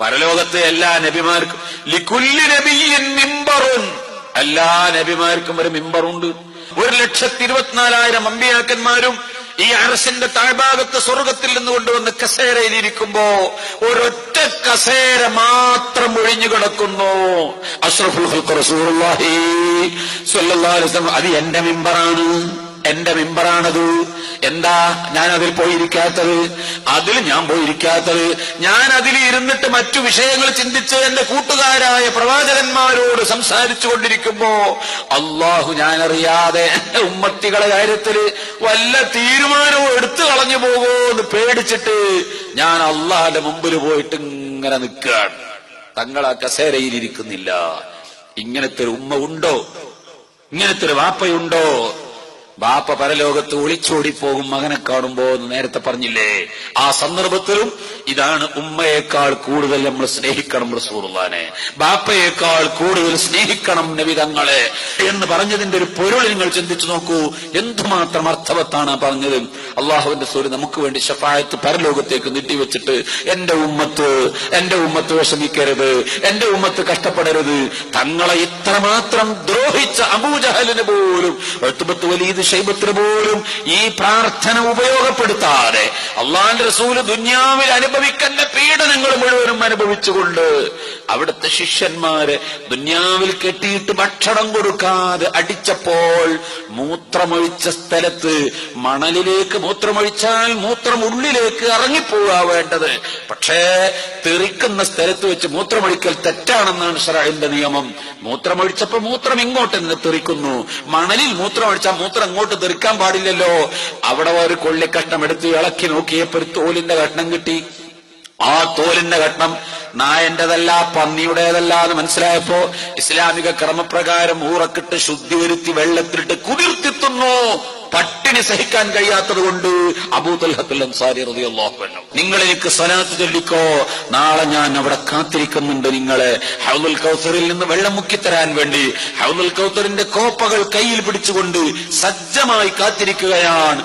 പരലോകത്തെ എല്ലാ നബിമാർക്കും ലിക്കുല്ലി നബിയിൻ മിമ്പറും എല്ലാ നബിമാർക്കും ഒരു മിമ്പറുണ്ട്. ഒരു ലക്ഷത്തി ഇരുപത്തിനാലായിരം അമ്പിയാക്കന്മാരും ഈ അറസിന്റെ താഴ്ഭാഗത്ത് സ്വർഗത്തിൽ നിന്ന് കൊണ്ടുവന്ന് കസേരയിൽ ഇരിക്കുമ്പോ ഒരൊറ്റ കസേര മാത്രം ഒഴിഞ്ഞു കിടക്കുന്നു. അഷ്റഫുൽ അത് എന്റെ മിമ്പറാണ്. എന്റെ മെമ്പറാണത്. എന്താ ഞാൻ അതിൽ പോയിരിക്കാത്തത്? അതിൽ ഞാൻ പോയിരിക്കാത്തത്. ഞാൻ അതിൽ ഇരുന്നിട്ട് മറ്റു വിഷയങ്ങൾ ചിന്തിച്ച് എന്റെ കൂട്ടുകാരായ പ്രവാചകന്മാരോട് സംസാരിച്ചു കൊണ്ടിരിക്കുമ്പോ അള്ളാഹു ഞാനറിയാതെ ഉമ്മത്തികളെ കാര്യത്തിൽ വല്ല തീരുമാനവും എടുത്തു കളഞ്ഞു പോകുമോ എന്ന് പേടിച്ചിട്ട് ഞാൻ അള്ളാഹിന്റെ മുമ്പിൽ പോയിട്ട് ഇങ്ങനെ നിൽക്കുകയാണ്. തങ്ങൾ ആ കസേരയിൽ ഇരിക്കുന്നില്ല. ഇങ്ങനത്തെ ഒരു ഉമ്മ ഉണ്ടോ? ഇങ്ങനത്തെ ഒരു വാപ്പയുണ്ടോ? ബാപ്പ പരലോകത്ത് ഒളിച്ചോടി പോകും മകനെ കാണുമ്പോ എന്ന് നേരത്തെ പറഞ്ഞില്ലേ? ആ സന്ദർഭത്തിലും ഇതാണ് ഉമ്മയേക്കാൾ കൂടുതൽ നമ്മൾ സ്നേഹിക്കണം റസൂറുള്ളാനെ ബാപ്പയേക്കാൾ കൂടുതൽ സ്നേഹിക്കണം നബിതങ്ങളെ എന്ന് പറഞ്ഞതിന്റെ ഒരു പൊരുൾ നിങ്ങൾ ചിന്തിച്ചു നോക്കൂ. എന്തുമാത്രം അർത്ഥവത്താണ് പറഞ്ഞത്? അള്ളാഹുവിന്റെ സൂര്യ നമുക്ക് വേണ്ടി ഷഫായത്ത് പരലോകത്തേക്ക് നീട്ടിവെച്ചിട്ട് എന്റെ ഉമ്മത്ത് എന്റെ ഉമ്മത്ത് വിഷമിക്കരുത് എന്റെ ഉമ്മത്ത് കഷ്ടപ്പെടരുത്. തങ്ങളെ ഇത്രമാത്രം ദ്രോഹിച്ച അബൂജഹലിന് പോലും എഴുത്തുപത്ത് വലീദ് ഷൈബത്തിന് പോലും ഈ പ്രാർത്ഥന ഉപയോഗപ്പെടുത്താതെ അള്ളാഹിന്റെ റസൂൽ ദുന്യാവിൽ അനുഭവിക്കുന്ന പീഡനങ്ങൾ മുഴുവനും അനുഭവിച്ചുകൊണ്ട് അവിടുത്തെ ശിഷ്യന്മാരെ ദുന്യാവിൽ കെട്ടിയിട്ട് ഭക്ഷണം കൊടുക്കാതെ അടിച്ചപ്പോൾ മൂത്രമൊഴിച്ച സ്ഥലത്ത് മണലിലേക്ക് മൂത്രമൊഴിച്ചാൽ മൂത്രം ഉള്ളിലേക്ക് ഇറങ്ങിപ്പോവാ വേണ്ടത്. പക്ഷേ തെറിക്കുന്ന സ്ഥലത്ത് വെച്ച് മൂത്രമൊഴിക്കൽ തെറ്റാണെന്നാണ് ഷറാഹിന്റെ നിയമം. മൂത്രമൊഴിച്ചപ്പോ മൂത്രം ഇങ്ങോട്ട് നിന്ന് തെറിക്കുന്നു. മണലിൽ മൂത്രമൊഴിച്ചാൽ മൂത്രം അങ്ങോട്ട് തെറിക്കാൻ പാടില്ലല്ലോ. അവിടെ ഒരു കൊള്ളിക്കഷ്ണം എടുത്ത് ഇളക്കി നോക്കിയപ്പോ ഒരു തോലിന്റെ കഷ്ണം കിട്ടി. ആ തോലിന്റെ കഷ്ണം നായന്റേതല്ല പന്നിയുടേതല്ല എന്ന് മനസ്സിലായപ്പോ ഇസ്ലാമിക ക്രമപ്രകാരം ഊറക്കിട്ട് ശുദ്ധി വരുത്തി വെള്ളത്തിലിട്ട് കുതിർത്തിത്തുന്നു. പട്ടിണി സഹിക്കാൻ കഴിയാത്തത് കൊണ്ട് റളിയല്ലാഹു അൻഹു. നിങ്ങൾ എനിക്ക് സ്വലാത്ത് ചൊല്ലിക്കോ. നാളെ ഞാൻ അവിടെ കാത്തിരിക്കുന്നുണ്ട് നിങ്ങളെ. ഹൗദുൽ കൗസറിൽ നിന്ന് വെള്ളം മുക്കിത്തരാൻ വേണ്ടി. ഹൗദുൽ കൗസറിന്റെ കോപ്പകൾ കയ്യിൽ പിടിച്ചുകൊണ്ട് സജ്ജമായി കാത്തിരിക്കുകയാണ്.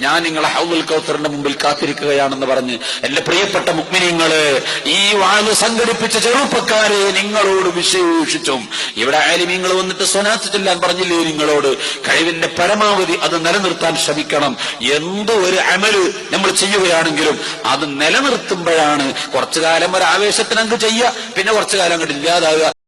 ഞാൻ നിങ്ങളെ ഹൗദുൽ കൗസറിന്റെ മുമ്പിൽ കാത്തിരിക്കുകയാണെന്ന് പറഞ്ഞ് എന്റെ പ്രിയപ്പെട്ട മുക്മിനിങ്ങൾ ഈ വാഴ് സംഘടിപ്പിച്ച ചെറുപ്പക്കാരെ നിങ്ങളോട് വിശേഷിച്ചും ഇവിടെ ആലിമീങ്ങൾ വന്നിട്ട് സ്വനാത്ത് ചൊല്ലാൻ പറഞ്ഞില്ലേ നിങ്ങളോട് കഴിവിന്റെ പരമാവധി അത് നിലനിർത്താൻ ശ്രമിക്കണം. എന്തോ ഒരു അമൽ നമ്മൾ ചെയ്യുകയാണെങ്കിലും അത് നിലനിർത്തുമ്പോഴാണ് കുറച്ചു കാലം ഒരു ആവേശത്തിന് അങ്ങ് ചെയ്യുക പിന്നെ കുറച്ചു കാലം അങ്ങോട്ട് ഇല്ലാതാകുക